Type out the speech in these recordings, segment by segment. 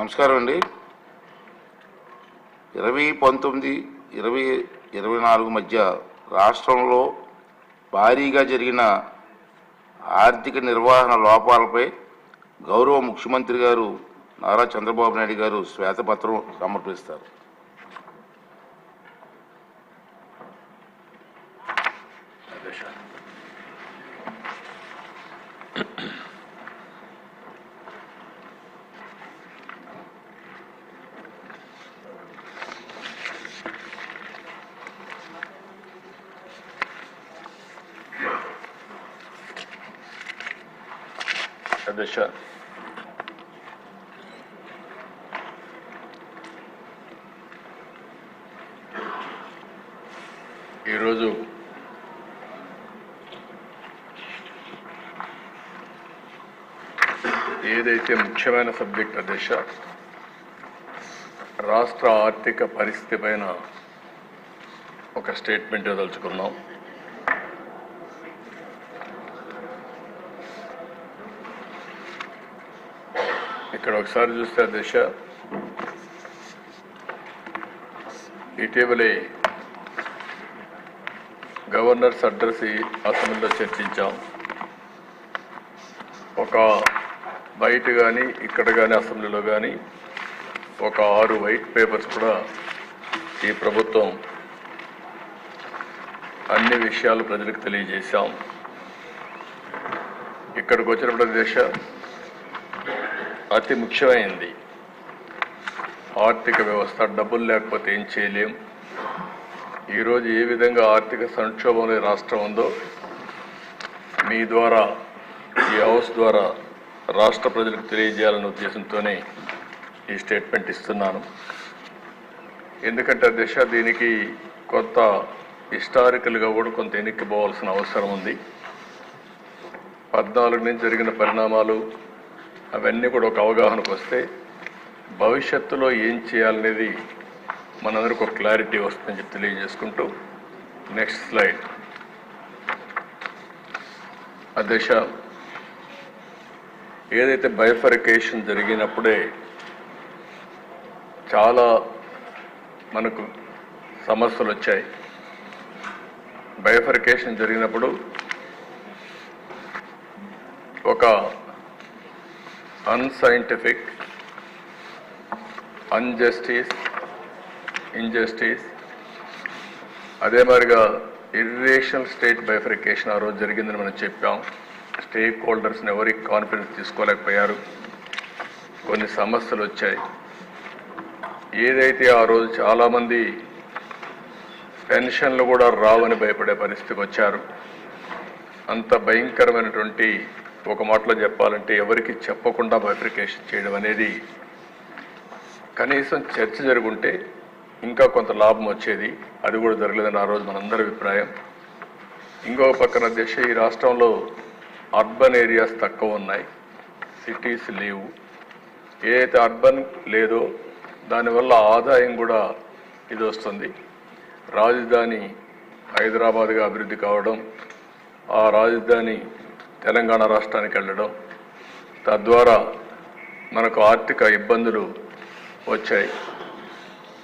నమస్కారం అండి. ఇరవై పంతొమ్మిది ఇరవై ఇరవై నాలుగు మధ్య రాష్ట్రంలో భారీగా జరిగిన ఆర్థిక నిర్వహణ లోపాలపై గౌరవ ముఖ్యమంత్రి గారు నారా చంద్రబాబు నాయుడు గారు శ్వేతపత్రం సమర్పిస్తారు. అధ్యక్ష ఈరోజు ఏదైతే ముఖ్యమైన సబ్జెక్ట్ అధ్యక్ష రాష్ట్ర ఆర్థిక పరిస్థితి పైన ఒక స్టేట్మెంట్ ఇవ్వదలుచుకున్నాం. ఇక్కడ ఒకసారి చూస్తే దశ. ఇటీవలే గవర్నర్స్ అడ్రస్ అసెంబ్లీలో చర్చించాం. ఒక బయట కానీ ఇక్కడ కానీ అసెంబ్లీలో కానీ ఒక ఆరు వైట్ పేపర్స్ కూడా ఈ ప్రభుత్వం అన్ని విషయాలు ప్రజలకు తెలియజేశాం. ఇక్కడికి వచ్చినప్పుడు దేశ. అతి ముఖ్యమైనది ఆర్థిక వ్యవస్థ డబ్బులు లేకపోతే ఏం చేయలేం. ఈరోజు ఏ విధంగా ఆర్థిక సంక్షోభంలో రాష్ట్రం ఉందో మీ ద్వారా ఈ హౌస్ ద్వారా రాష్ట్ర ప్రజలకు తెలియజేయాలనే ఉద్దేశంతోనే ఈ స్టేట్మెంట్ ఇస్తున్నాను. ఎందుకంటే దిశ దీనికి కొంత హిస్టారికల్గా కూడా కొంత ఎన్నిక పోవాల్సిన అవసరం ఉంది. పద్నాలుగు నుంచి జరిగిన పరిణామాలు అవన్నీ కూడా ఒక అవగాహనకు వస్తే భవిష్యత్తులో ఏం చేయాలనేది మనందరికి ఒక క్లారిటీ వస్తుందని చెప్పి తెలియజేసుకుంటూ నెక్స్ట్ స్లైడ్. అధ్యక్ష ఏదైతే బైఫరికేషన్ జరిగినప్పుడే చాలా మనకు సమస్యలు వచ్చాయి. బైఫరికేషన్ జరిగినప్పుడు ఒక అన్సైంటిఫిక్ అన్జస్టిస్ ఇంజస్టిస్ అదే మాదిరిగా ఇర్రేషనల్ స్టేట్ బైఫరికేషన్ ఆ రోజు జరిగిందని మనం చెప్పాం. స్టేక్ హోల్డర్స్ని ఎవరి కాన్ఫిడెన్స్ తీసుకోలేకపోయారు? కొన్ని సమస్యలు వచ్చాయి. ఏదైతే ఆ రోజు చాలామంది పెన్షన్లు కూడా రావని భయపడే పరిస్థితికి వచ్చారు. అంత భయంకరమైనటువంటి ఒక మాటలో చెప్పాలంటే ఎవరికి చెప్పకుండా బైఫ్రికేషన్ చేయడం అనేది కనీసం చర్చ జరుగుంటే ఇంకా కొంత లాభం వచ్చేది. అది కూడా జరగలేదని ఆ రోజు మనందరి అభిప్రాయం. ఇంకొక పక్కన దశ ఈ రాష్ట్రంలో అర్బన్ ఏరియాస్ తక్కువ ఉన్నాయి. సిటీస్ లేవు. ఏదైతే అర్బన్ లేదో దానివల్ల ఆదాయం కూడా ఇది వస్తుంది. రాజధాని హైదరాబాద్గా అభివృద్ధి కావడం ఆ రాజధాని తెలంగాణ రాష్ట్రానికి వెళ్ళడం తద్వారా మనకు ఆర్థిక ఇబ్బందులు వచ్చాయి.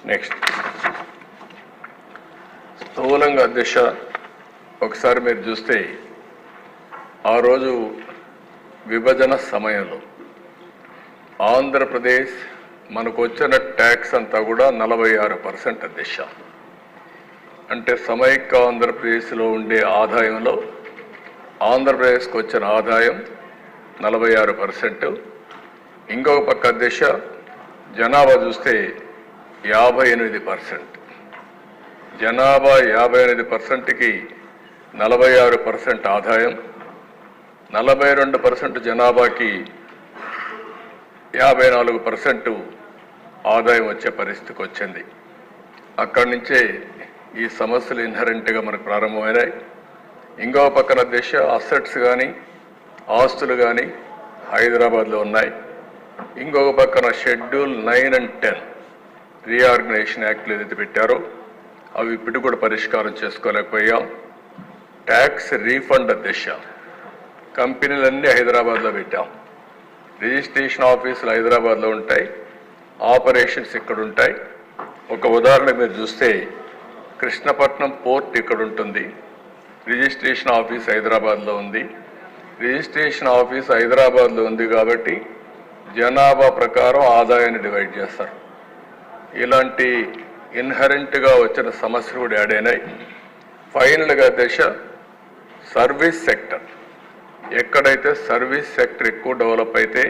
నెక్స్ట్ స్థూలంగా దిశ ఒకసారి మీరు చూస్తే ఆ రోజు విభజన సమయంలో ఆంధ్రప్రదేశ్ మనకు వచ్చిన ట్యాక్స్ అంతా కూడా నలభై ఆరు పర్సెంట్ దిశ. అంటే సమైక్య ఆంధ్రప్రదేశ్లో ఉండే ఆదాయంలో ఆంధ్రప్రదేశ్కి వచ్చిన ఆదాయం నలభై ఆరు పర్సెంట్. ఇంకొక పక్క దిశ జనాభా చూస్తే యాభై ఎనిమిది పర్సెంట్. జనాభా యాభై ఎనిమిది పర్సెంట్కి నలభై ఆరు పర్సెంట్ ఆదాయం నలభై రెండు పర్సెంట్ జనాభాకి యాభై నాలుగు పర్సెంట్ ఆదాయం వచ్చే పరిస్థితికి వచ్చింది అక్కడి నుంచే ఈ సమస్యలు ఇన్హరెంట్గా మనకు ప్రారంభమైనాయి. ఇంకో పక్కన దేశ అసెట్స్ కానీ ఆస్తులు కానీ హైదరాబాద్లో ఉన్నాయి. ఇంకొక పక్కన schedule nine and ten reorganisation యాక్ట్లు ఏదైతే పెట్టారో అవి ఇప్పుడు కూడా పరిష్కారం చేసుకోలేకపోయాం. ట్యాక్స్ రీఫండ్ దిశ. కంపెనీలన్నీ హైదరాబాద్లో పెట్టాం. రిజిస్ట్రేషన్ ఆఫీసులు హైదరాబాద్లో ఉంటాయి. ఆపరేషన్స్ ఇక్కడ ఉంటాయి. ఒక ఉదాహరణ మీరు చూస్తే కృష్ణపట్నం పోర్ట్ ఇక్కడ ఉంటుంది. రిజిస్ట్రేషన్ ఆఫీస్ హైదరాబాద్లో ఉంది. రిజిస్ట్రేషన్ ఆఫీస్ హైదరాబాద్లో ఉంది కాబట్టి జనాభా ప్రకారం ఆదాయాన్ని డివైడ్ చేస్తారు. ఇలాంటి ఇన్హరెంట్గా వచ్చిన సమస్యలు కూడా యాడ్ అయినాయి. ఫైనల్గా దశ సర్వీస్ సెక్టర్. ఎక్కడైతే సర్వీస్ సెక్టర్ ఎక్కువ డెవలప్ అయితే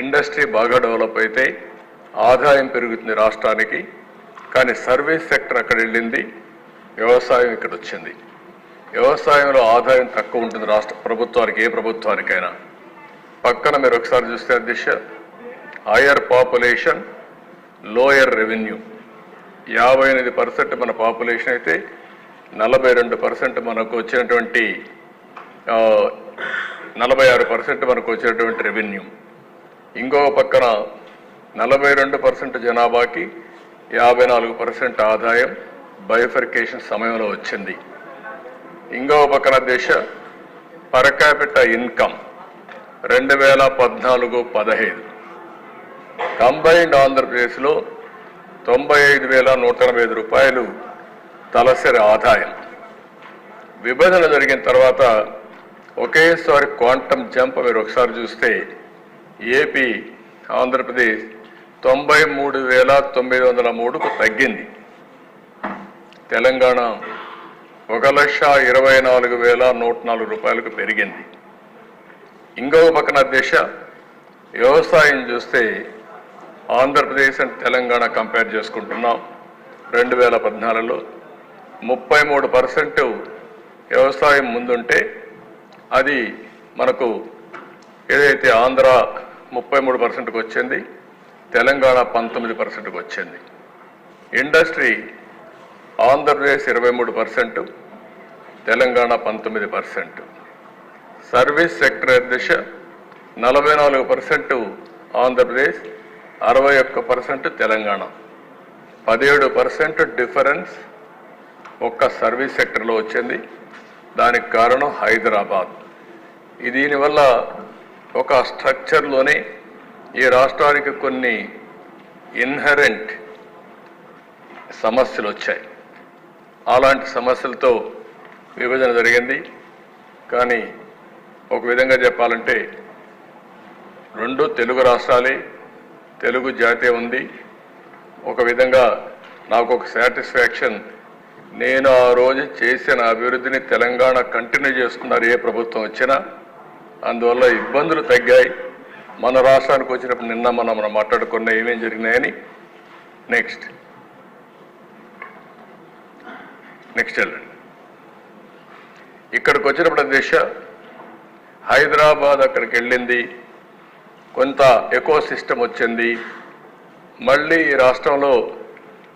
ఇండస్ట్రీ బాగా డెవలప్ అయితే ఆదాయం పెరుగుతుంది రాష్ట్రానికి. కానీ సర్వీస్ సెక్టర్ అక్కడ వెళ్ళింది వ్యవసాయం ఇక్కడ వచ్చింది. వ్యవసాయంలో ఆదాయం తక్కువ ఉంటుంది రాష్ట్ర ప్రభుత్వానికి ఏ ప్రభుత్వానికైనా. పక్కన మీరు ఒకసారి చూస్తే అధ్యక్ష హయర్ పాపులేషన్ లోయర్ రెవెన్యూ యాభై ఎనిమిది పర్సెంట్ మన పాపులేషన్ అయితే నలభై రెండు పర్సెంట్ మనకు వచ్చినటువంటి నలభై ఆరు పర్సెంట్ మనకు వచ్చినటువంటి రెవెన్యూ ఇంకొక పక్కన నలభై రెండు పర్సెంట్ జనాభాకి యాభై నాలుగు పర్సెంట్ ఆదాయం బయోఫర్కేషన్ సమయంలో వచ్చింది. ఇంకో పక్కన దేశ పర్ ఇన్కమ్ రెండు వేల పద్నాలుగు పదహైదు కంబైన్డ్ ఆంధ్రప్రదేశ్లో తొంభై ఐదు వేల నూట ఎనభై ఐదు రూపాయలు తలసరి ఆదాయం. విభజన జరిగిన తర్వాత ఒకేసారి క్వాంటమ్ జంప్ మీరు ఒకసారి చూస్తే ఏపీ ఆంధ్రప్రదేశ్ తొంభై మూడు వేల తొమ్మిది వందల మూడుకు తగ్గింది. తెలంగాణ ఒక లక్ష ఇరవై నాలుగు వేల నూట నాలుగు రూపాయలకు పెరిగింది. ఇంకో పక్కన దిశ వ్యవసాయం చూస్తే ఆంధ్రప్రదేశ్ అండ్ తెలంగాణ కంపేర్ చేసుకుంటున్నాం. రెండు వేల పద్నాలుగులో ముప్పై మూడు పర్సెంట్ వ్యవసాయం ముందుంటే అది మనకు ఏదైతే ఆంధ్ర ముప్పై మూడు పర్సెంట్కి వచ్చింది తెలంగాణ పంతొమ్మిది పర్సెంట్కి వచ్చింది. ఇండస్ట్రీ ఆంధ్రప్రదేశ్ ఇరవై మూడు పర్సెంట్ తెలంగాణ పంతొమ్మిది పర్సెంట్ సర్వీస్ సెక్టర్ దిశ నలభై నాలుగు పర్సెంట్ ఆంధ్రప్రదేశ్ అరవై ఒక్క పర్సెంట్ తెలంగాణ. పదిహేడు పర్సెంట్ డిఫరెన్స్ ఒక్క సర్వీస్ సెక్టర్లో వచ్చింది. దానికి కారణం హైదరాబాద్. దీనివల్ల ఒక స్ట్రక్చర్లోనే ఈ రాష్ట్రానికి కొన్ని ఇన్హరెంట్ సమస్యలు వచ్చాయి. అలాంటి సమస్యలతో విభజన జరిగింది. కానీ ఒక విధంగా చెప్పాలంటే రెండు తెలుగు రాష్ట్రాలే తెలుగు జాతీయ ఉంది. ఒక విధంగా నాకు ఒక సాటిస్ఫాక్షన్. నేను ఆ రోజు చేసిన అభివృద్ధిని తెలంగాణ కంటిన్యూ చేస్తున్నారు ఏ ప్రభుత్వం వచ్చినా. అందువల్ల ఇబ్బందులు తగ్గాయి. మన రాష్ట్రానికి వచ్చినప్పుడు నిన్న మనం మనం మాట్లాడుకున్న ఏమేం జరిగినాయని. నెక్స్ట్. నెక్స్ట్ వెళ్ళండి ఇక్కడికి వచ్చినప్పుడు దిశ హైదరాబాద్ అక్కడికి వెళ్ళింది. కొంత ఎకో సిస్టమ్ వచ్చింది. మళ్ళీ ఈ రాష్ట్రంలో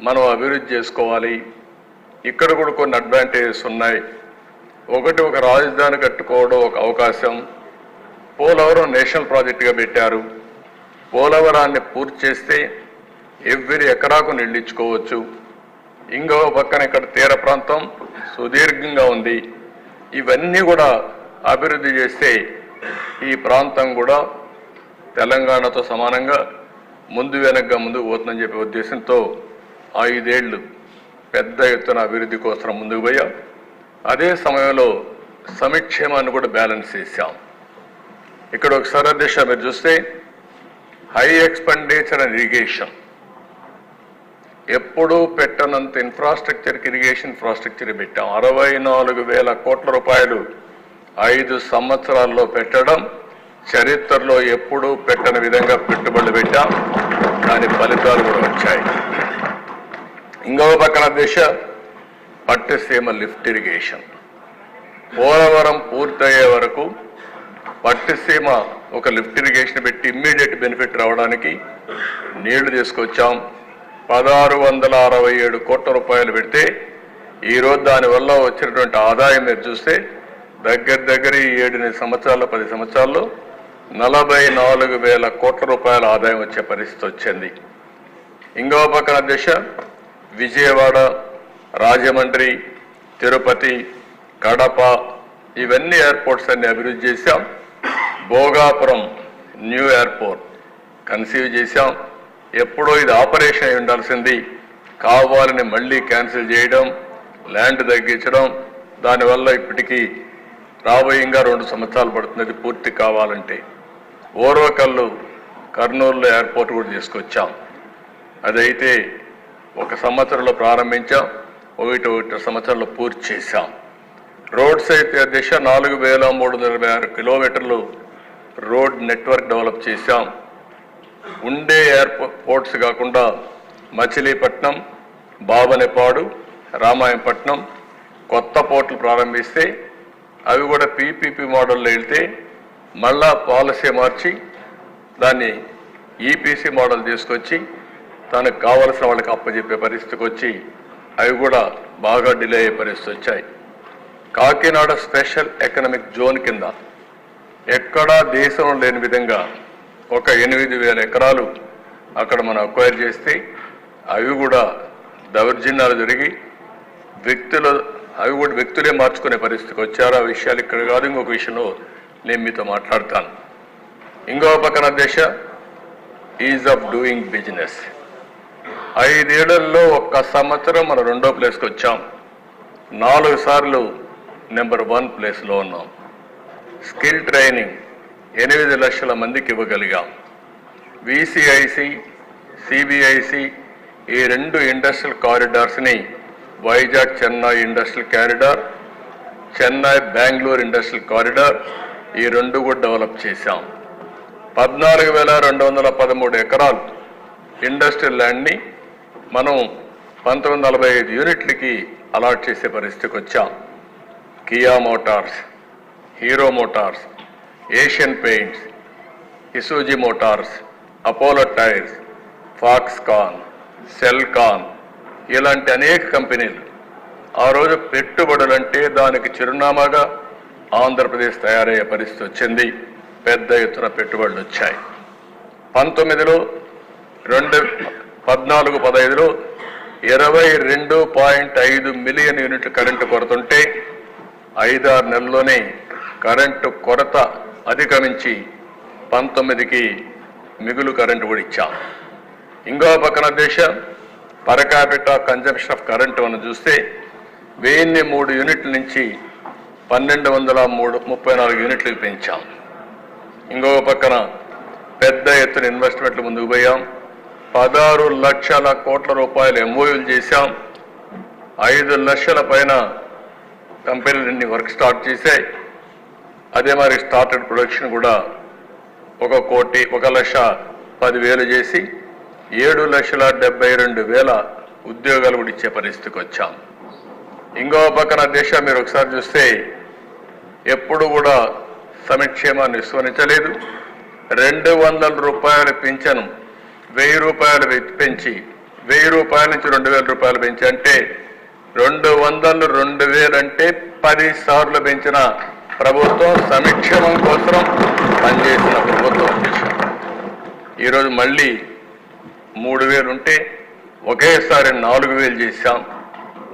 మనం అభివృద్ధి చేసుకోవాలి. ఇక్కడ కూడా కొన్ని అడ్వాంటేజెస్ ఉన్నాయి. ఒకటి ఒక రాజధాని కట్టుకోవడం ఒక అవకాశం. పోలవరం నేషనల్ ప్రాజెక్టుగా పెట్టారు. పోలవరాన్ని పూర్తి చేస్తే ఎవ్రీ ఎకరాకు నిండించుకోవచ్చు ఇంకో పక్కన ఇక్కడ తీర ప్రాంతం సుదీర్ఘంగా ఉంది. ఇవన్నీ కూడా అభివృద్ధి చేస్తే ఈ ప్రాంతం కూడా తెలంగాణతో సమానంగా ముందు వెనక్గా ముందుకు పోతుందని చెప్పే ఉద్దేశంతో ఐదేళ్ళు పెద్ద ఎత్తున అభివృద్ధి కోసం ముందుకు పోయాం. అదే సమయంలో సమిక్షేమాన్ని కూడా బ్యాలెన్స్ చేశాం. ఇక్కడ ఒకసారి అధ్యక్ష మీరు చూస్తే హై ఎక్స్పెండిచర్ అండ్ ఇరిగేషన్. ఎప్పుడూ పెట్టనంత ఇన్ఫ్రాస్ట్రక్చర్కి ఇరిగేషన్ ఇన్ఫ్రాస్ట్రక్చర్ పెట్టాం. అరవై నాలుగు వేల కోట్ల రూపాయలు ఐదు సంవత్సరాల్లో పెట్టడం చరిత్రలో ఎప్పుడూ పెట్టని విధంగా పెట్టుబడులు పెట్టాం. దాని ఫలితాలు కూడా వచ్చాయి. ఇంకో పక్కన దిశ పట్టిసీమ లిఫ్ట్ ఇరిగేషన్ పోలవరం పూర్తయ్యే వరకు పట్టిసీమ ఒక లిఫ్ట్ ఇరిగేషన్ పెట్టి ఇమ్మీడియట్ బెనిఫిట్ రావడానికి నీళ్ళు తీసుకొచ్చాం. పదహారు వందల అరవై ఏడు కోట్ల రూపాయలు పెడితే ఈరోజు దానివల్ల వచ్చినటువంటి ఆదాయం మీరు చూస్తే దగ్గర దగ్గర ఈ ఏడెనిమిది సంవత్సరాలు పది సంవత్సరాల్లో నలభై నాలుగు వేల కోట్ల రూపాయల ఆదాయం వచ్చే పరిస్థితి వచ్చింది. ఇంకో పక్కన దిశ విజయవాడ రాజమండ్రి తిరుపతి కడప ఇవన్నీ ఎయిర్పోర్ట్స్ అన్ని అభివృద్ధి చేశాం. భోగాపురం న్యూ ఎయిర్పోర్ట్ కన్సీవ్ చేశాం. ఎప్పుడో ఇది ఆపరేషన్ అయి ఉండాల్సింది. కావాలని మళ్ళీ క్యాన్సిల్ చేయడం ల్యాండ్ తగ్గించడం దానివల్ల ఇప్పటికీ రాబోయేగా రెండు సంవత్సరాలు పడుతుంది. పూర్తి కావాలంటే ఓర్వకల్లు కర్నూలులో ఎయిర్పోర్ట్ కూడా తీసుకొచ్చాం. అదైతే ఒక సంవత్సరంలో ప్రారంభించాం ఒకటి ఒకటి సంవత్సరంలో పూర్తి చేశాం. రోడ్స్ అయితే దిశ నాలుగు వేల మూడు వందల యాభై ఆరు కిలోమీటర్లు రోడ్ నెట్వర్క్ డెవలప్ చేశాం. ఉండే ఎయిర్పోర్ట్స్ కాకుండా మచిలీపట్నం బాబనేపాడు రామాయంపట్నం కొత్త పోర్టులు ప్రారంభిస్తే అవి కూడా పీపీపీ మోడల్లో వెళ్తే మళ్ళా పాలసీ మార్చి దాన్ని ఈపీసీ మోడల్ తీసుకొచ్చి తనకు కావలసిన వాళ్ళకి అప్పచెప్పే పరిస్థితికి వచ్చి అవి కూడా బాగా డిలే అయ్యే పరిస్థితి వచ్చాయి. కాకినాడ స్పెషల్ ఎకనామిక్ జోన్ కింద ఎక్కడా దేశంలో లేని విధంగా ఒక ఎనిమిది వేల ఎకరాలు అక్కడ మనం అక్వైర్ చేస్తే అవి కూడా దౌర్జన్యాలు జరిగి వ్యక్తులు అవి కూడా వ్యక్తులే మార్చుకునే పరిస్థితికి వచ్చారు. ఆ విషయాలు ఇక్కడ కాదు. ఇంకొక విషయంలో నేను మీతో మాట్లాడతాను. ఇంకో పక్కన దేశ ఈజ్ ఆఫ్ డూయింగ్ బిజినెస్ ఐదేళ్ళలో ఒక్క సంవత్సరం మనం రెండో ప్లేస్కి వచ్చాం. నాలుగు సార్లు నెంబర్ వన్ ప్లేస్లో ఉన్నాం. Skill training. ఎనిమిది లక్షల మందికి ఇవ్వగలిగాం. విసిఐసి సిబిఐసి ఈ రెండు industrial కారిడార్స్ని Vizag Chennai industrial corridor Chennai Bengaluru industrial corridor ఈ రెండు కూడా డెవలప్ చేశాం. పద్నాలుగు వేల రెండు వందల పదమూడు ఎకరాలు ఇండస్ట్రియల్ ల్యాండ్ని మనం పంతొమ్మిది వందల నలభై ఐదు యూనిట్లకి అలాట్ చేసే పరిస్థితికి వచ్చాం. Kia Motors Hero Motors Asian Paints Isuzu Motors Apollo Tyres Foxconn Celkon ఇలాంటి అనేక కంపెనీలు. ఆ రోజు పెట్టుబడులంటే దానికి చిరునామాగా ఆంధ్రప్రదేశ్ తయారయ్యే పరిస్థితి వచ్చింది. పెద్ద ఎత్తున పెట్టుబడులు వచ్చాయి. పంతొమ్మిదిలో రెండు పద్నాలుగు పదహైదులో ఇరవై రెండు పాయింట్ ఐదు మిలియన్ యూనిట్లు కరెంటు కొరతుంటే ఐదారు నెలల్లోనే కరెంటు కొరత అధిగమించి పంతొమ్మిదికి మిగులు కరెంటు కూడా ఇచ్చాం. ఇంకో పక్కన దేశం పరకాపిట కన్జంప్షన్ ఆఫ్ కరెంటు అని చూస్తే వెయ్యిన్ని మూడు యూనిట్ల నుంచి పన్నెండు వందల మూడు ముప్పై నాలుగు యూనిట్లకు పెంచాం. ఇంకో పక్కన పెద్ద ఎత్తున ఇన్వెస్ట్మెంట్లు ముందుకు పోయాం. పదహారు లక్షల కోట్ల రూపాయలు ఎంఓయూలు చేశాం. ఐదు లక్షల పైన కంపెనీలన్నీ వర్క్ స్టార్ట్ చేశాయి. అదే మరి స్టార్టెడ్ ప్రొడక్షన్ కూడా ఒక కోటి ఒక లక్ష పదివేలు చేసి ఏడు లక్షల డెబ్బై రెండు వేల ఉద్యోగాలు కూడా ఇచ్చే పరిస్థితికి వచ్చాం. ఇంకో పక్కన దేశం మీరు ఒకసారి చూస్తే ఎప్పుడు కూడా సంక్షేమాన్ని విస్మరించలేదు. రెండు వందల రూపాయల పింఛను వెయ్యి రూపాయలు పెంచి వెయ్యి రూపాయల నుంచి రెండు వేల రూపాయలు పెంచి అంటే రెండు వందలు రెండు వేలు అంటే పది సార్లు పెంచిన ప్రభుత్వం సంక్షేమం కోసం పనిచేసిన ప్రభుత్వం దేశం ఈరోజు మళ్ళీ మూడు వేలు ఉంటే ఒకేసారి నాలుగు వేలు చేశాం.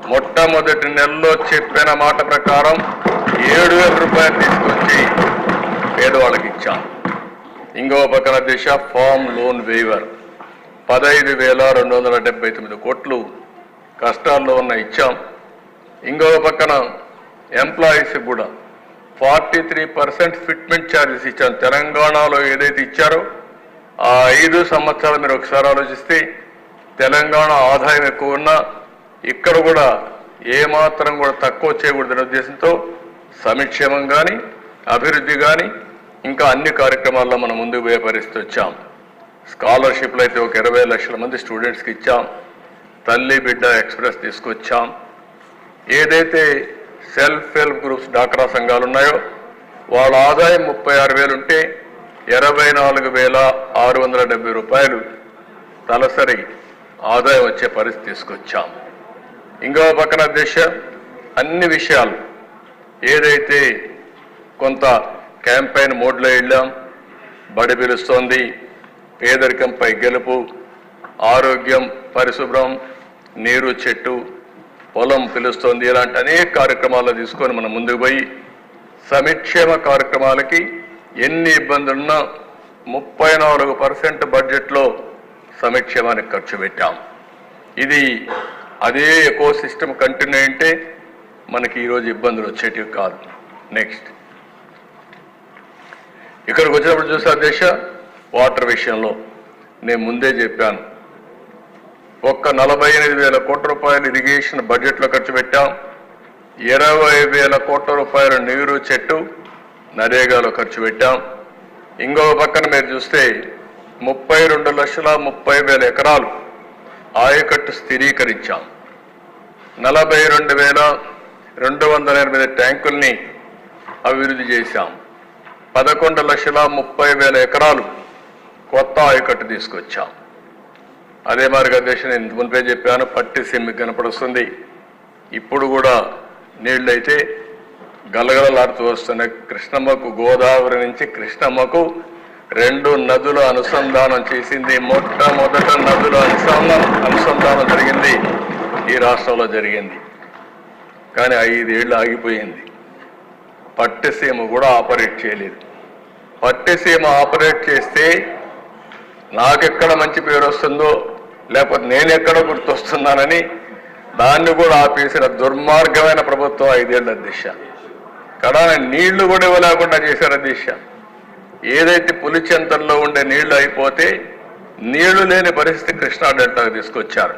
మొట్టమొదటి నెలలో చెప్పిన మాట ప్రకారం ఏడు వేల రూపాయలు తీసుకొచ్చి పేదవాళ్ళకి ఇచ్చాం. ఇంకో పక్కన దిశ ఫామ్ లోన్ వేవర్. పదహైదు వేల రెండు వందల డెబ్బై తొమ్మిది కోట్లు కష్టాల్లో ఉన్న ఇచ్చాం. ఇంకో పక్కన ఎంప్లాయీస్కి కూడా forty three percent fitment charges ఇచ్చాం తెలంగాణలో ఏదైతే ఇచ్చారో ఆ ఐదు సంవత్సరాలు మీరు ఒకసారి ఆలోచిస్తే తెలంగాణ ఆదాయం ఎక్కువ ఉన్నా ఇక్కడ కూడా ఏమాత్రం కూడా తక్కువ చేయకూడదనే ఉద్దేశంతో సంక్షేమం కానీ అభివృద్ధి కానీ ఇంకా అన్ని కార్యక్రమాల్లో మనం ముందుకు పోయే పరిస్థితి వచ్చాం. స్కాలర్షిప్లు అయితే ఒక ఇరవై లక్షల మంది స్టూడెంట్స్కి ఇచ్చాం. తల్లి బిడ్డ ఎక్స్ప్రెస్ తీసుకొచ్చాం. ఏదైతే సెల్ఫ్ హెల్ప్ గ్రూప్స్ డాక్రా సంఘాలు ఉన్నాయో వాళ్ళ ఆదాయం ముప్పై ఆరు వేలు ఉంటే ఇరవై నాలుగు వేల ఆరు వందల డెబ్బై రూపాయలు తలసరి ఆదాయం వచ్చే పరిస్థితి తీసుకొచ్చాం. ఇంకో పక్కన దిశ అన్ని విషయాలు ఏదైతే కొంత క్యాంపెయిన్ మోడ్లో వెళ్ళాం బడి పిలుస్తోంది పేదరికంపై గెలుపు ఆరోగ్యం పరిశుభ్రం నీరు చెట్టు పొలం పిలుస్తోంది. ఇలాంటి అనేక కార్యక్రమాలు తీసుకొని మనం ముందుకు పోయి సమిక్షేమ కార్యక్రమాలకి ఎన్ని ఇబ్బందులున్నా ముప్పై నాలుగు పర్సెంట్ బడ్జెట్లో సమిక్షేమానికి ఖర్చు పెట్టాం. ఇది అదే ఎకో సిస్టమ్ కంటిన్యూ అంటే మనకి ఈరోజు ఇబ్బందులు వచ్చేటివి కాదు. నెక్స్ట్. ఇక్కడికి వచ్చినప్పుడు చూసా దేశ? వాటర్ విషయంలో నేను ముందే చెప్పాను. ఒక్క నలభై ఎనిమిది వేల కోట్ల రూపాయలు ఇరిగేషన్ బడ్జెట్లో ఖర్చు పెట్టాం. ఇరవై వేల కోట్ల రూపాయల నీరు చెట్టు నరేగాలో ఖర్చు పెట్టాం. ఇంకో పక్కన మీరు చూస్తే ముప్పై రెండు లక్షల ముప్పై వేల ఎకరాలు ఆయకట్టు స్థిరీకరించాం. నలభై రెండు వేల రెండు వందల ఎనిమిది ట్యాంకుల్ని అభివృద్ధి చేశాం. పదకొండు లక్షల ముప్పై వేల ఎకరాలు కొత్త ఆయకట్టు తీసుకొచ్చాం. అదే మరి దేశం నేను మునిపే చెప్పాను పట్టి సిమ్మి కనపడుస్తుంది. ఇప్పుడు కూడా నీళ్ళైతే గలగలలాడుతూ వస్తున్న కృష్ణమ్మకు గోదావరి నుంచి కృష్ణమ్మకు రెండు నదుల అనుసంధానం చేసింది. మొట్టమొదట నదుల అనుసంధానం అనుసంధానం జరిగింది. ఈ రాష్ట్రంలో జరిగింది. కానీ ఐదేళ్ళు ఆగిపోయింది. పట్టసీమ కూడా ఆపరేట్ చేయలేదు. పట్టసీమ ఆపరేట్ చేస్తే నాకెక్కడ మంచి పేరు వస్తుందో లేకపోతే నేను ఎక్కడ గుర్తొస్తున్నానని దాన్ని కూడా ఆపేసిన దుర్మార్గమైన ప్రభుత్వం ఐదేళ్ళ దిశ. కడాన నీళ్ళు కూడా ఇవ్వలేకుండా చేశారు దిశ. ఏదైతే పులిచెంతల్లో ఉండే నీళ్ళు అయిపోతే నీళ్ళు లేని పరిస్థితి కృష్ణా డెల్టాకు తీసుకొచ్చారు.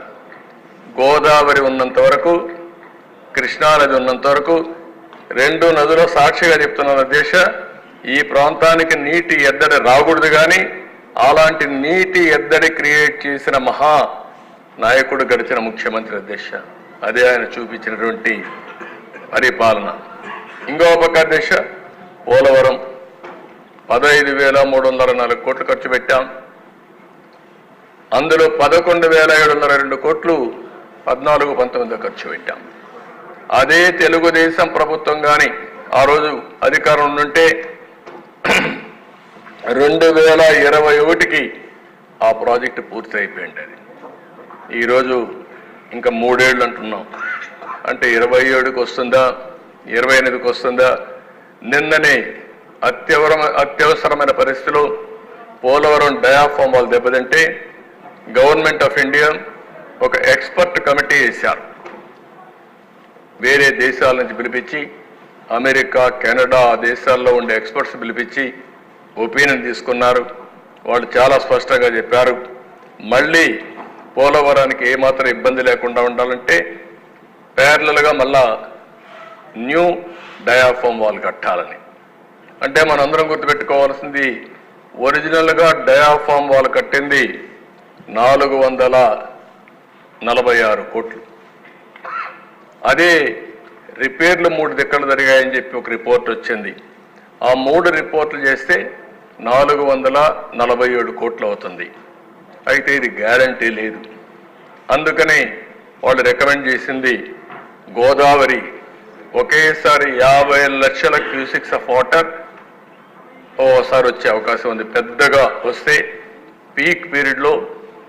గోదావరి ఉన్నంత వరకు కృష్ణానది ఉన్నంత వరకు రెండు నదులు సాక్షిగా చెప్తున్న దిశ ఈ ప్రాంతానికి నీటి ఎద్దడి రాకూడదు కానీ అలాంటి నీటి ఎద్దడి క్రియేట్ చేసిన మహా నాయకుడు గడిచిన ముఖ్యమంత్రి అధ్యక్ష. అదే ఆయన చూపించినటువంటి పరిపాలన. ఇంకో పక్క దేశ పోలవరం. పదహైదు వేల మూడు వందల నాలుగు కోట్లు ఖర్చు పెట్టాం. అందులో పదకొండు వేల ఏడు వందల రెండు కోట్లు పద్నాలుగు పంతొమ్మిదిలో ఖర్చు పెట్టాం. అదే తెలుగుదేశం ప్రభుత్వం కానీ ఆ రోజు అధికారం ఉంటే రెండు వేల ఇరవై ఒకటికి ఆ ప్రాజెక్టు పూర్తి అయిపోయింది అది. ఈరోజు ఇంకా మూడేళ్ళు అంటున్నాం. అంటే ఇరవై ఏడుకి వస్తుందా ఇరవై ఎనిమిదికి వస్తుందా? నిన్ననే అత్యవర అత్యవసరమైన పరిస్థితిలో పోలవరం డయాఫామ్ వాళ్ళు దెబ్బతింటే గవర్నమెంట్ ఆఫ్ ఇండియా ఒక ఎక్స్పర్ట్ కమిటీ వేశారు. వేరే దేశాల నుంచి పిలిపించి అమెరికా కెనడా ఆ దేశాల్లో ఉండే ఎక్స్పర్ట్స్ పిలిపించి ఒపీనియన్ తీసుకున్నారు. వాళ్ళు చాలా స్పష్టంగా చెప్పారు. మళ్ళీ పోలవరానికి ఏమాత్రం ఇబ్బంది లేకుండా ఉండాలంటే ప్యారలల్గా మళ్ళా న్యూ డయాఫామ్ వాల్ కట్టాలని. అంటే మనందరం గుర్తుపెట్టుకోవాల్సింది ఒరిజినల్గా డయాఫామ్ వాల్ కట్టింది నాలుగు వందల నలభై ఆరు కోట్లు. అదే రిపేర్లు మూడు దిక్కలు జరిగాయని చెప్పి ఒక రిపోర్ట్ వచ్చింది. ఆ మూడు రిపోర్ట్లు చేస్తే నాలుగు వందల నలభై ఏడు కోట్లు అవుతుంది అయితే ఇది గ్యారంటీ లేదు. అందుకని వాళ్ళు రికమెండ్ చేసింది గోదావరి. ఒకేసారి యాభై లక్షల క్యూసిక్స్ ఆఫ్ వాటర్ ఓసారి వచ్చే అవకాశం ఉంది. పెద్దగా వస్తే పీక్ పీరియడ్లో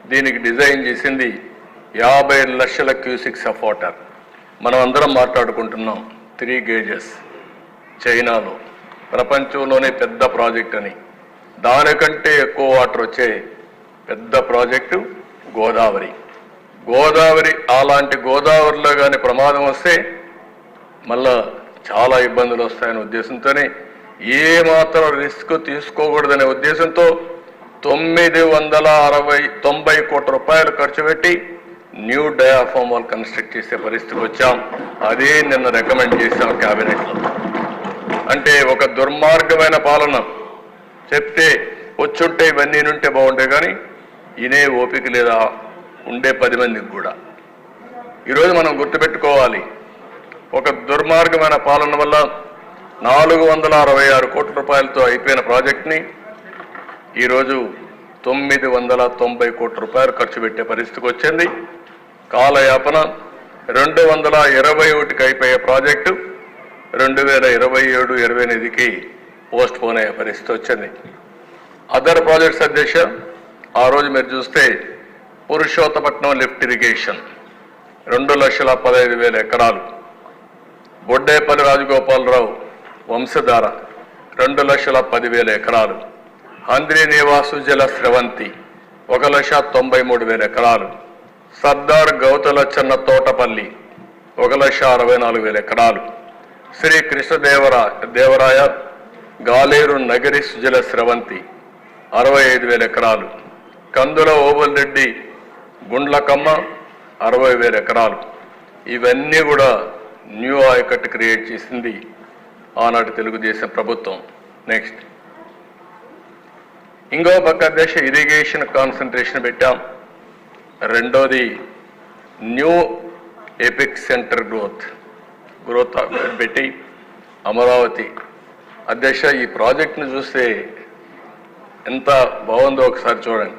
దీనికి డిజైన్ చేసింది యాభై లక్షల క్యూసిక్స్ ఆఫ్ వాటర్. మనం అందరం మాట్లాడుకుంటున్నాం త్రీ గేజెస్ చైనాలో. ప్రపంచంలోనే పెద్ద ప్రాజెక్ట్ అని. దానికంటే ఎక్కువ వాటర్ వచ్చే పెద్ద ప్రాజెక్టు గోదావరి. గోదావరి అలాంటి గోదావరిలో కానీ ప్రమాదం వస్తే మళ్ళా చాలా ఇబ్బందులు వస్తాయనే ఉద్దేశంతోనే ఏ మాత్రం రిస్క్ తీసుకోకూడదనే ఉద్దేశంతో తొమ్మిది వందల అరవై తొంభై కోట్ల రూపాయలు ఖర్చు పెట్టి న్యూ డయాఫామ్ వాల్ కన్స్ట్రక్ట్ చేసే పరిస్థితికి వచ్చాం. అదే నిన్న రికమెండ్ చేశాం క్యాబినెట్లో. అంటే ఒక దుర్మార్గమైన పాలన. చెప్తే వచ్చుంటే ఇవన్నీ ఉంటే బాగుంటాయి కానీ ఇనే ఓపిక లేదా ఉండే పది మందికి కూడా. ఈరోజు మనం గుర్తుపెట్టుకోవాలి ఒక దుర్మార్గమైన పాలన వల్ల నాలుగు వందల అరవై ఆరు కోట్ల రూపాయలతో అయిపోయిన ప్రాజెక్ట్ని ఈరోజు తొమ్మిది వందల తొంభై కోట్ల రూపాయలు ఖర్చు పెట్టే పరిస్థితికి వచ్చింది. కాలయాపన రెండు వందల ఇరవై ఒకటికి అయిపోయే ప్రాజెక్టు రెండు వేల ఇరవై ఏడు ఇరవై ఎనిమిదికి పోస్ట్ పోన్ అయ్యే పరిస్థితి వచ్చింది. అదర్ ప్రాజెక్ట్స్ అధ్యక్ష ఆ రోజు మీరు చూస్తే పురుషోత్తపట్నం లిఫ్ట్ ఇరిగేషన్ రెండు లక్షల పదహైదు వేల ఎకరాలు. బొడ్డేపల్లి రాజగోపాలరావు వంశధార రెండు లక్షల పదివేల ఎకరాలు. హంద్రి నివాసు జల స్రవంతి ఒక లక్ష తొంభై మూడు వేల ఎకరాలు. సర్దార్ గౌతల చిన్న తోటపల్లి ఒక లక్ష అరవై నాలుగు వేల ఎకరాలు. శ్రీ కృష్ణదేవరా దేవరాయ గాలేరు నగరి సుజల స్రవంతి అరవై ఐదు వేల ఎకరాలు. కందుల ఓబల్ రెడ్డి గుండ్లకమ్మ అరవై వేల ఎకరాలు. ఇవన్నీ కూడా న్యూ ఆయకట్ క్రియేట్ చేసింది ఆనాటి తెలుగుదేశం ప్రభుత్వం. నెక్స్ట్. ఇంకో పక్క దశ ఇరిగేషన్ కాన్సన్ట్రేషన్ పెట్టాం. రెండోది new epic centre growth. Growth పెట్టి అమరావతి. అధ్యక్ష ఈ ప్రాజెక్ట్ని చూస్తే ఎంత బాగుందో ఒకసారి చూడండి.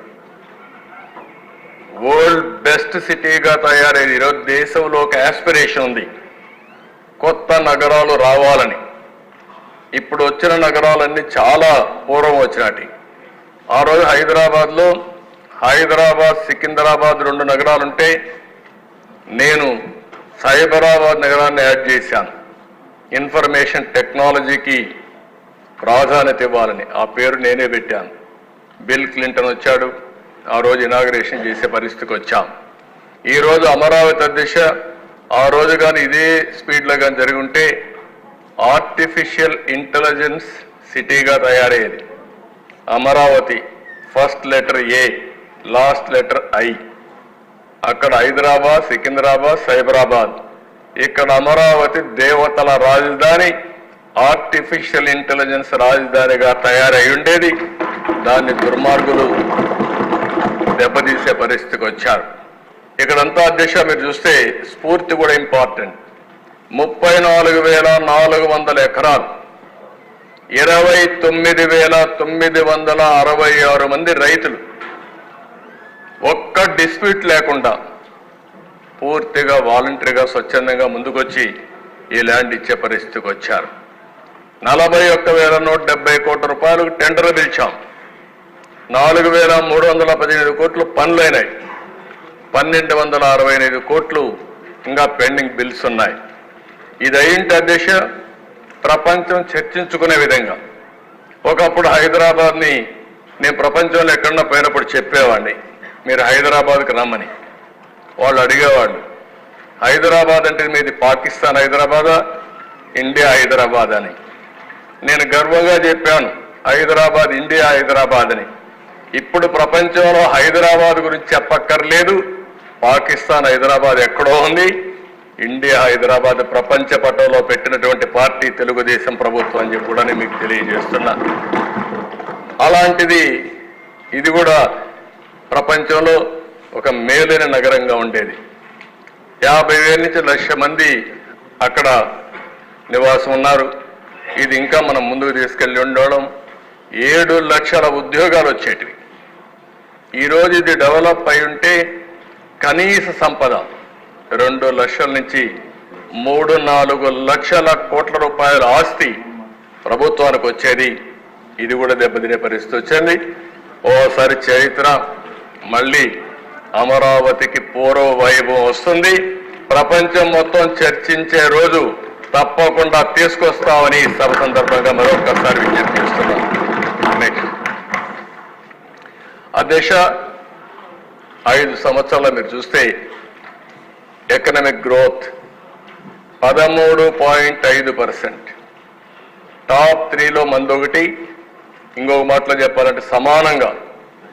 వరల్డ్ బెస్ట్ సిటీగా తయారైంది. ఈరోజు దేశంలో ఒక యాస్పిరేషన్ ఉంది. కొత్త నగరాలు రావాలని. ఇప్పుడు వచ్చిన నగరాలన్నీ చాలా పూర్వం వచ్చినాటి ఆ రోజు హైదరాబాద్లో హైదరాబాద్ సికింద్రాబాద్ రెండు నగరాలు ఉంటే నేను సైబరాబాద్ నగరాన్ని యాడ్ చేశాను. ఇన్ఫర్మేషన్ టెక్నాలజీకి ప్రాధాన్యత ఇవ్వాలని ఆ పేరు నేనే పెట్టాను. బిల్ క్లింటన్ వచ్చాడు. ఆ రోజు ఇనాగరేషన్ చేసే పరిస్థితికి వచ్చాం. ఈరోజు అమరావతి దిశ ఆ రోజు కానీ ఇదే స్పీడ్లో కానీ జరిగి ఉంటే ఆర్టిఫిషియల్ ఇంటెలిజెన్స్ సిటీగా తయారయ్యేది. Amaravati first letter A last letter I అక్కడ హైదరాబాద్ సికింద్రాబాద్ సైబరాబాద్. ఇక్కడ అమరావతి దేవతల రాజధాని. ఆర్టిఫిషియల్ ఇంటెలిజెన్స్ రాజధానిగా తయారై ఉండేది. దాన్ని దుర్మార్గులు దెబ్బతీసే పరిస్థితికి వచ్చారు. ఇక్కడంతా దిశ మీరు చూస్తే స్ఫూర్తి కూడా ఇంపార్టెంట్ ముప్పై నాలుగు వేల నాలుగు వందల ఎకరాలు. ఇరవై తొమ్మిది వేల తొమ్మిది వందల అరవై ఆరు మంది రైతులు. ఒక్క డిస్ప్యూట్ లేకుండా పూర్తిగా వాలంటరీగా స్వచ్ఛందంగా ముందుకొచ్చి ఈ ల్యాండ్ ఇచ్చే పరిస్థితికి వచ్చారు. నలభై ఒక్క వేల నూట డెబ్బై కోట్ల రూపాయలకు టెండర్ పిలిచాం. నాలుగు వేల మూడు వందల పదిహేను కోట్లు పనులైనాయి. పన్నెండు వందల అరవై ఎనిమిది కోట్లు ఇంకా పెండింగ్ బిల్స్ ఉన్నాయి. ఇది అయింటి అధ్యక్ష ప్రపంచం చర్చించుకునే విధంగా. ఒకప్పుడు హైదరాబాద్ని నేను ప్రపంచంలో ఎక్కడన్నా పోయినప్పుడు చెప్పేవాడిని మీరు హైదరాబాద్కి రమ్మని. వాళ్ళు అడిగేవాళ్ళు హైదరాబాద్ అంటే మీది పాకిస్తాన్ హైదరాబాదా ఇండియా హైదరాబాద్ అని. నేను గర్వంగా చెప్పాను హైదరాబాద్ ఇండియా హైదరాబాద్ అని. ఇప్పుడు ప్రపంచంలో హైదరాబాద్ గురించి చెప్పక్కర్లేదు. పాకిస్తాన్ హైదరాబాద్ ఎక్కడో ఉంది. ఇండియా హైదరాబాద్ ప్రపంచ పటంలో పెట్టినటువంటి పార్టీ తెలుగుదేశం ప్రభుత్వం అని చెప్పి కూడా నేను మీకు తెలియజేస్తున్నా. అలాంటిది ఇది కూడా ప్రపంచంలో ఒక మేలైన నగరంగా ఉండేది. యాభై వేల నుంచి లక్ష మంది అక్కడ నివాసం ఉన్నారు. ఇది ఇంకా మనం ముందుకు తీసుకెళ్ళి ఉండడం. ఏడు లక్షల ఉద్యోగాలు వచ్చేటివి. ఈరోజు ఇది డెవలప్ అయి ఉంటే కనీస సంపద రెండు లక్షల నుంచి మూడు నాలుగు లక్షల కోట్ల రూపాయల ఆస్తి ప్రభుత్వానికి వచ్చేది. ఇది కూడా దెబ్బతినే పరిస్థితి వచ్చింది. ఓసారి చరిత్ర మళ్ళీ అమరావతికి పూర్వ వైభవం వస్తుంది. ప్రపంచం మొత్తం చర్చించే రోజు తప్పకుండా తీసుకొస్తామని సభ సందర్భంగా మరొకసారి విజ్ఞప్తి చేస్తున్నాం. ఆ దేశ ఐదు సంవత్సరాల మీరు చూస్తే ఎకనామిక్ గ్రోత్ పదమూడు పాయింట్ ఐదు పర్సెంట్. టాప్ త్రీలో మందొకటి ఇంకొక మాటలో చెప్పాలంటే సమానంగా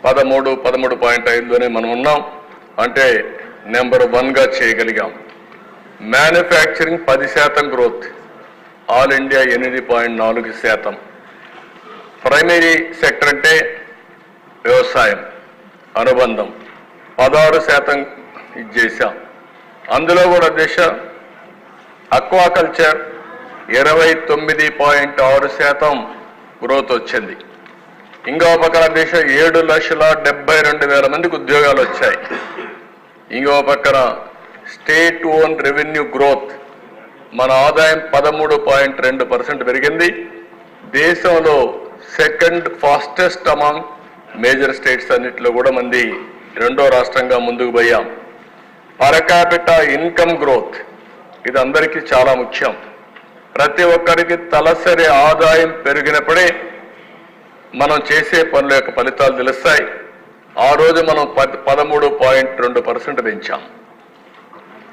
పదమూడు పదమూడు పాయింట్ ఐదులోనే మనం ఉన్నాం. అంటే నెంబర్ వన్గా చేయగలిగాం. మ్యానుఫ్యాక్చరింగ్ పది శాతం గ్రోత్ ఆల్ ఇండియా ఎనిమిది పాయింట్ నాలుగు శాతం. ప్రైమరీ సెక్టర్ అంటే వ్యవసాయం అనుబంధం. పదహారు శాతం ఇది చేశాం. అందులో కూడా దేశ అక్వాకల్చర్ ఇరవై తొమ్మిది పాయింట్ ఆరు శాతం గ్రోత్ వచ్చింది. ఇంకా పక్కన దేశ ఏడు లక్షల డెబ్బై రెండు వేల మందికి ఉద్యోగాలు వచ్చాయి. ఇంకో పక్కన స్టేట్ ఓన్ రెవెన్యూ గ్రోత్. మన ఆదాయం పదమూడు పాయింట్ రెండు పర్సెంట్ పెరిగింది. దేశంలో second fastest among major states అన్నిటిలో కూడా మంది రెండో రాష్ట్రంగా ముందుకు పోయాం. పరకాపిట ఇన్కమ్ గ్రోత్ ఇది అందరికీ చాలా ముఖ్యం. ప్రతి ఒక్కరికి తలసరి ఆదాయం పెరిగినప్పుడే మనం చేసే పనుల యొక్క ఫలితాలు తెలుస్తాయి. ఆ రోజు మనం పద్ పదమూడు పాయింట్ రెండు పర్సెంట్ పెంచాం.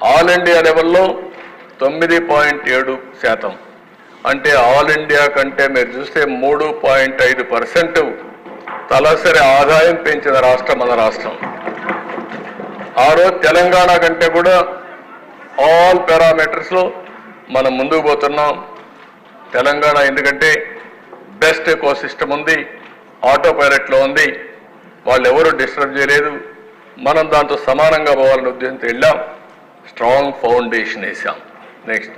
ఆల్ ఇండియా లెవెల్లో తొమ్మిది పాయింట్ ఏడు శాతం. అంటే ఆల్ ఇండియా కంటే మీరు చూస్తే మూడు పాయింట్ ఐదు పర్సెంట్ తలసరి ఆదాయం పెంచిన రాష్ట్రం మన రాష్ట్రం. ఆ రోజు తెలంగాణ కంటే కూడా ఆల్ పారామీటర్స్లో మనం ముందుకు పోతున్నాం. తెలంగాణ ఎందుకంటే బెస్ట్ ఎకో సిస్టమ్ ఉంది ఆటో పైలట్లో ఉంది. వాళ్ళు ఎవరు డిస్టర్బ్ చేయలేదు. మనం దాంతో సమానంగా పోవాలనే ఉద్దేశంతో వెళ్ళాం. స్ట్రాంగ్ ఫౌండేషన్ వేసాం. నెక్స్ట్.